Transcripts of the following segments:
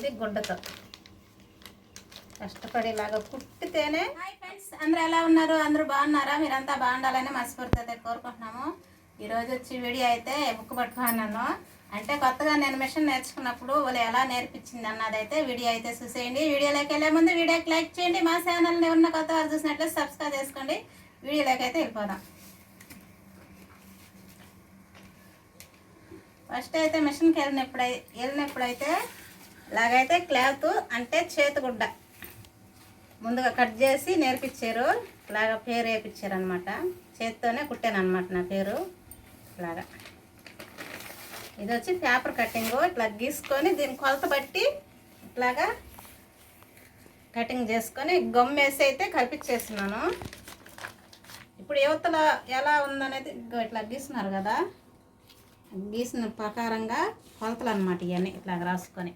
ఇది గుడ్డతో. కష్టపడి ఇలాగ కుట్టితేనే హాయ్ ఫ్రెండ్స్ అందరూ ఎలా ఉన్నారు? అందరూ బాగున్నారా? మీరంతా బాగుండాలని మనస్ఫూర్తి కోరుకుంటున్నాము. ఈరోజు వచ్చి వీడియో అయితే బుక్ పట్టుకున్నాను. అంటే కొత్తగా నేను మిషన్ నేర్చుకున్నప్పుడు వాళ్ళు ఎలా నేర్పించింది అన్నదైతే వీడియో అయితే చూసేయండి. వీడియోలోకి వెళ్ళే ముందు వీడియోకి లైక్ చేయండి. మా ఛానల్ని ఉన్న కొత్త వారు చూసినట్లయితే సబ్స్క్రైబ్ చేసుకోండి. వీడియోలోకి అయితే వెళ్ళిపోదాం. ఫస్ట్ అయితే మిషన్కి వెళ్ళినప్పుడు వెళ్ళినప్పుడైతే ఇలాగైతే క్లాత్ అంటే చేతిగుడ్డ. ముందుగా కట్ చేసి నేర్పించారు ఇలాగ పేరు వేయించారు అనమాట చేతితోనే కుట్టాను అనమాట నా పేరు. ఇలాగా. ఇది వచ్చి పేపర్ కటింగ్. ఇట్లా గీసుకొని దీని కొలత బట్టి ఇట్లాగా కటింగ్ చేసుకొని గమ్మేసి అయితే కల్పించేస్తున్నాను. ఇప్పుడు యువతల ఎలా ఉందనేది ఇట్లా గీస్తున్నారు కదా. గీసిన ప్రకారంగా కొలతలు అనమాట ఇవన్నీ ఇట్లా రాసుకొని.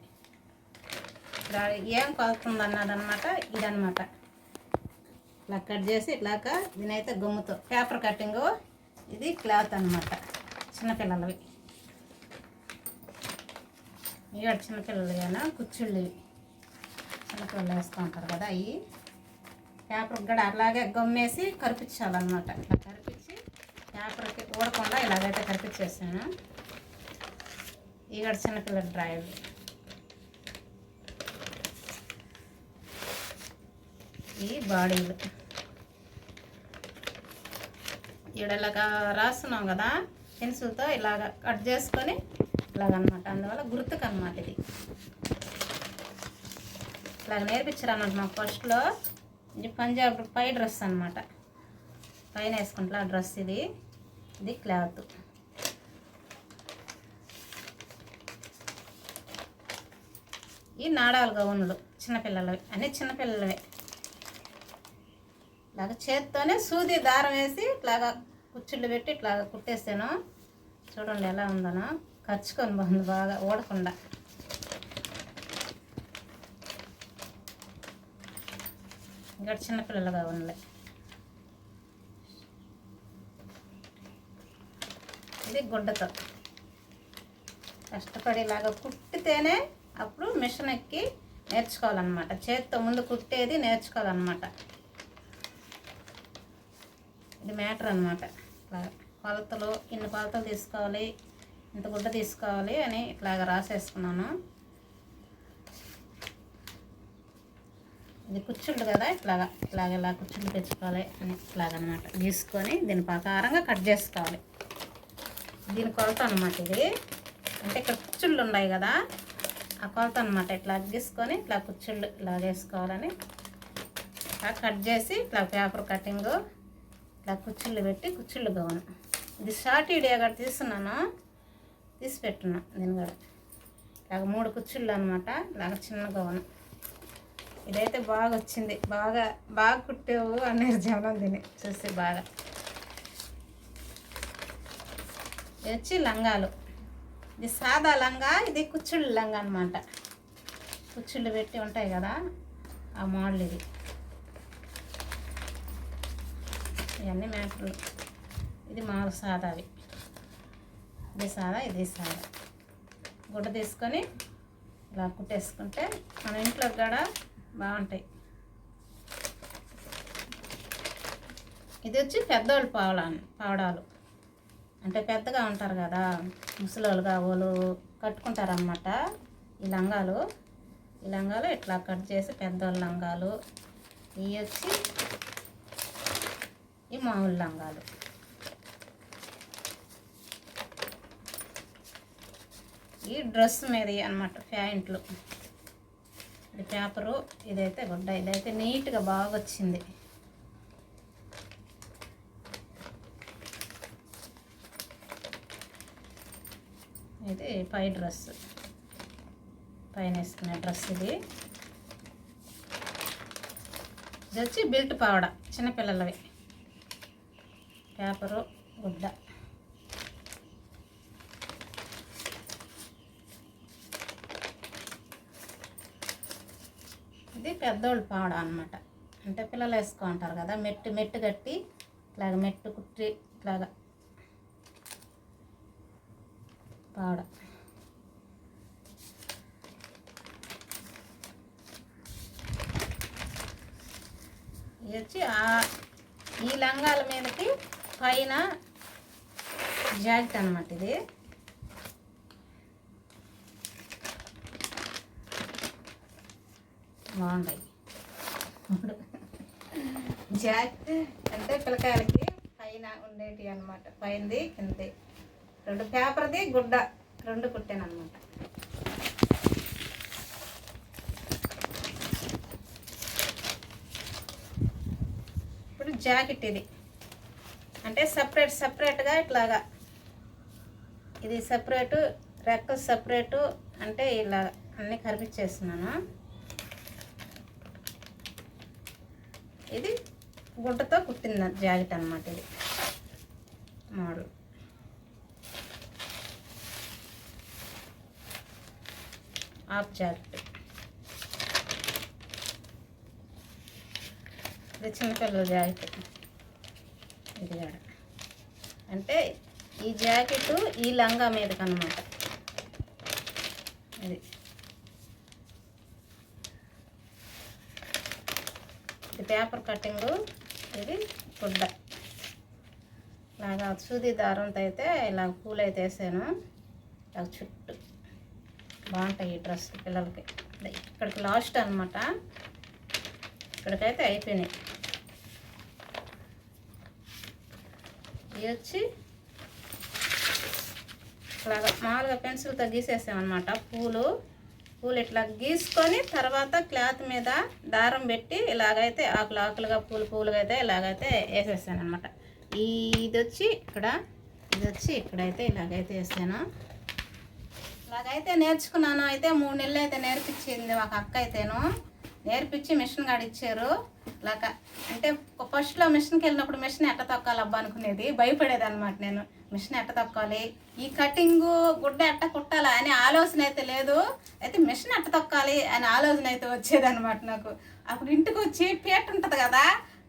ఇక్కడ ఏం కొలత ఉందన్నదన్నమాట ఇదనమాట. ఇలా కట్ చేసి ఇట్లాక దీనైతే గమ్ముతో పేపర్ కట్టింగు ఇది క్లాత్ అనమాట చిన్నపిల్లలవి. ఇవి చిన్నపిల్లలు కానీ కుచ్చుళ్ళు చిన్నపిల్లలు వేస్తూ ఉంటారు కదా అవి పేపర్ కూడా అలాగే గమ్మేసి కరిపించాలన్నమాట. ఇట్లా కరిపించి పేపర్కి ఊడకుండా ఇలాగైతే కరిపించేసాను. ఇవి కూడా చిన్నపిల్లల డ్రాయలు ఈ బాడీలు ఇడలాగా ఇలాగా రాస్తున్నాం కదా పెన్సిల్తో ఇలాగ కట్ చేసుకొని ఇలాగనమాట. అందువల్ల గుర్తుకు అనమాట ఇది. ఇలాగ నేర్పించారు అన్నమాట మాకు ఫస్ట్లో ఇది పంజాబ్ పై డ్రెస్ అనమాట పైన వేసుకుంటా ఆ డ్రెస్ ఇది. ఇది క్లాత్. ఈ నాడాలు గౌన్లు చిన్నపిల్లలవి. అన్నీ చిన్నపిల్లలవే. ఇలాగ చేత్తోనే సూది దారం వేసి ఇట్లాగా కుచ్చుళ్ళు పెట్టి ఇట్లాగా కుట్టేసాను. చూడండి ఎలా ఉందనో. ఖర్చుకొని బాగుంది బాగా ఊడకుండా. ఇంకా చిన్నపిల్లలుగా ఉన్నాయి ఇది గుడ్డతో. కష్టపడి కుట్టితేనే అప్పుడు మిషన్ ఎక్కి నేర్చుకోవాలన్నమాట. చేత్తో ముందు కుట్టేది నేర్చుకోవాలన్నమాట. ఇది మ్యాటర్ అనమాట కొలతలు ఇన్ని కొలతలు తీసుకోవాలి ఇంత గుడ్డ తీసుకోవాలి అని ఇట్లాగ రాసేసుకున్నాను. ఇది కుచ్చుండు కదా ఇట్లాగా ఇట్లాగ ఇలా కుచ్చుళ్ళు తెచ్చుకోవాలి అని ఇట్లాగనమాట తీసుకొని దీని ప్రకారంగా కట్ చేసుకోవాలి. దీని కొలత అనమాట ఇది. అంటే ఇక్కడ కుచ్చుళ్ళు ఉన్నాయి కదా ఆ కొలత అనమాట ఇట్లా తీసుకొని ఇట్లా కుచ్చుళ్ళు ఇలా వేసుకోవాలని ఇట్లా కట్ చేసి ఇట్లా పేపర్ కటింగు ఇట్లా కుచ్చిళ్ళు పెట్టి కుచ్చిళ్ళు గౌను ఇది షార్ట్ వీడియో కూడా తీస్తున్నాను. తీసి పెట్టున్నా నేను కూడా. ఇలాగ మూడు కుచ్చుళ్ళు అనమాట ఇలాగ చిన్న గౌను ఇదైతే బాగా వచ్చింది. బాగా బాగా కుట్టావు అన్నారు జనం దీన్ని. చూసి బాగా. ఇది వచ్చి లంగాలు. ఇది సాదా లంగా ఇది కుచ్చుళ్ళు లంగా అనమాట కుచ్చుళ్ళు పెట్టి ఉంటాయి కదా ఆ మోడల్ ఇది. ఇవన్నీ మ్యాటర్లు ఇది మామూలు సాదావి ఇది సాదా ఇది సాదా. గుడ్డ తీసుకొని ఇలా కుట్టేసుకుంటే మన ఇంట్లో కూడా బాగుంటాయి. ఇది వచ్చి పెద్దవాళ్ళు పావడాలు పావడాలు. అంటే పెద్దగా ఉంటారు కదా ముసలోళ్ళుగా వాళ్ళు కట్టుకుంటారనమాట ఈ లంగాలు. ఈ లంగాలు ఇట్లా కట్ చేసి పెద్దోళ్ళ లంగాలు. ఇవి వచ్చి ఈ మామూలు లంగాలు. ఈ డ్రెస్ మీద అనమాట ప్యాంట్లు. ఇది పేపరు ఇదైతే గుడ్డ ఇదైతే నీట్గా బాగా వచ్చింది ఇది పై డ్రెస్ పైన వేసుకునే డ్రెస్ ఇది. ఇది వచ్చి బెల్ట్ పావడ చిన్నపిల్లలవి. పేపరు గుడ్డ. ఇది పెద్దోళ్ళు పాడ అనమాట అంటే పిల్లలు వేసుకుంటారు కదా మెట్టు మెట్టు కట్టి ఇట్లాగ మెట్టు కుట్టి ఇట్లాగా పాడ. ఇది వచ్చి ఈ లంగాల మీదకి పైన జాకెట్ అనమాట ఇది. బాగుంటాయి. జాకెట్ అంటే పిల్లకాయలకి పైన ఉండేటి అనమాట పైనది కిందది. రెండు పేపర్ది గుడ్డ. రెండు కుట్టాను అనమాట ఇప్పుడు జాకెట్ ఇది. అంటే సపరేట్ సపరేట్గా ఇట్లాగా. ఇది సపరేటు రెక్క సపరేటు అంటే ఇలా అన్నీ కరిపించేస్తున్నాను. ఇది గుడ్డతో కుట్టిన జాకెట్ అనమాట ఇది. మోడల్. Half jacket. ఇది చిన్నపిల్లల జాకెట్. ఇది అంటే ఈ జాకెట్ ఈ లంగా మీదకి అనమాట ఇది ఇది పేపర్ కటింగు ఇది గుడ్డ ఇలాగా సూది దారంతో అయితే ఇలా పూలు అయితే వేసాను. ఇలా చుట్టూ బాగుంటాయి ఈ డ్రెస్ పిల్లలకి. ఇక్కడికి లాస్ట్ అనమాట ఇక్కడికైతే అయిపోయినాయి. ఇది వచ్చి ఇలాగా మామూలుగా పెన్సిల్తో గీసేసామన్నమాట. పూలు పూలు ఇట్లా గీసుకొని తర్వాత క్లాత్ మీద దారం పెట్టి ఇలాగైతే ఆకులు ఆకులుగా పూలు పూలుగా అయితే ఇలాగైతే వేసేసాను అనమాట ఇది వచ్చి ఇక్కడ ఇది వచ్చి ఇక్కడైతే ఇలాగైతే వేసాను. ఇలాగైతే నేర్చుకున్నాను. అయితే మూడు నెలలు అయితే నేర్పించింది ఒక అక్క అయితేను నేర్పించి మిషన్ కాడిచ్చారు. ఇచ్చారు అంటే ఫస్ట్లో మిషన్కి వెళ్ళినప్పుడు మిషన్ ఎట్ట తొక్కాలి అబ్బా అనుకునేది. భయపడేది అనమాట నేను. మిషన్ ఎట్ట తొక్కాలి? ఈ కటింగు గుడ్డ ఎట్ట కుట్టాలా అనే ఆలోచన అయితే లేదు. అయితే మిషన్ ఎట్ట తొక్కాలి అనే ఆలోచన అయితే వచ్చేది అనమాట నాకు. అప్పుడు ఇంటికి వచ్చి పీట ఉంటుంది కదా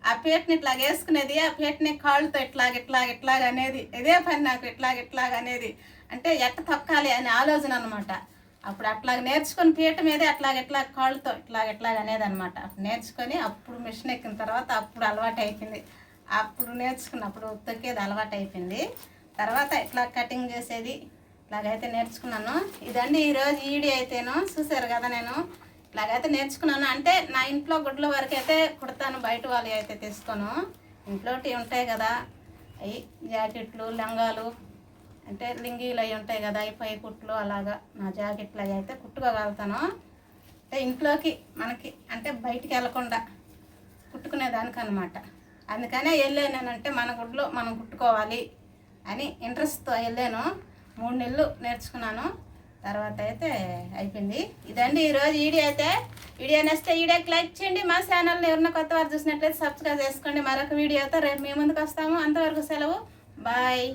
ఆ పీటని ఇట్లాగ వేసుకునేది ఆ పీటని కాళ్ళతో ఇట్లాగ ఇట్లాగ ఇట్లాగ అనేది ఇదే పని నాకు ఇట్లాగ ఇట్లాగ అనేది. అంటే ఎట్ట తొక్కాలి అనే ఆలోచన అనమాట అప్పుడు అట్లాగ నేర్చుకొని పీట మీదే అట్లాగ ఇట్లా కాళ్ళతో ఇట్లాగ ఇట్లాగ అనేది అనమాట అప్పుడు నేర్చుకొని అప్పుడు మిషన్ ఎక్కిన తర్వాత అప్పుడు అలవాటు అయిపోయింది అప్పుడు నేర్చుకున్నప్పుడు తొక్కేది అలవాటు అయిపోయింది తర్వాత ఇట్లా కటింగ్ చేసేది ఇలాగైతే నేర్చుకున్నాను. ఇదండి ఈరోజు ఈడీ అయితేను చూసారు కదా నేను? ఇలాగైతే నేర్చుకున్నాను. అంటే నా ఇంట్లో గుడ్ల వరకు అయితే కుడతాను బయట వాళ్ళు అయితే తీసుకోను ఇంట్లోటి ఉంటాయి కదా అవి జాకెట్లు లంగాలు అంటే లింగీలు అవి ఉంటాయి కదా ఈ పై కుట్లు అలాగా నా జాకెట్లు అవి అయితే కుట్టుకోగలుగుతాను అంటే ఇంట్లోకి మనకి అంటే బయటికి వెళ్ళకుండా కుట్టుకునేదానికి అనమాట అందుకనే వెళ్ళానంటే మన గుడ్లో మనం కుట్టుకోవాలి అని ఇంట్రెస్ట్తో వెళ్ళాను. మూడు నెలలు నేర్చుకున్నాను. తర్వాత అయితే అయిపోయింది. ఇదండి ఈరోజు ఈడీ అయితే. వీడియో నచ్చితే వీడియోకి లైక్ చేయండి. మా ఛానల్ని ఎవరైనా కొత్త వారు చూసినట్లయితే సబ్స్క్రైబ్ చేసుకోండి. మరొక వీడియోతో రేపు మీ ముందుకు వస్తాము. అంతవరకు సెలవు. బాయ్.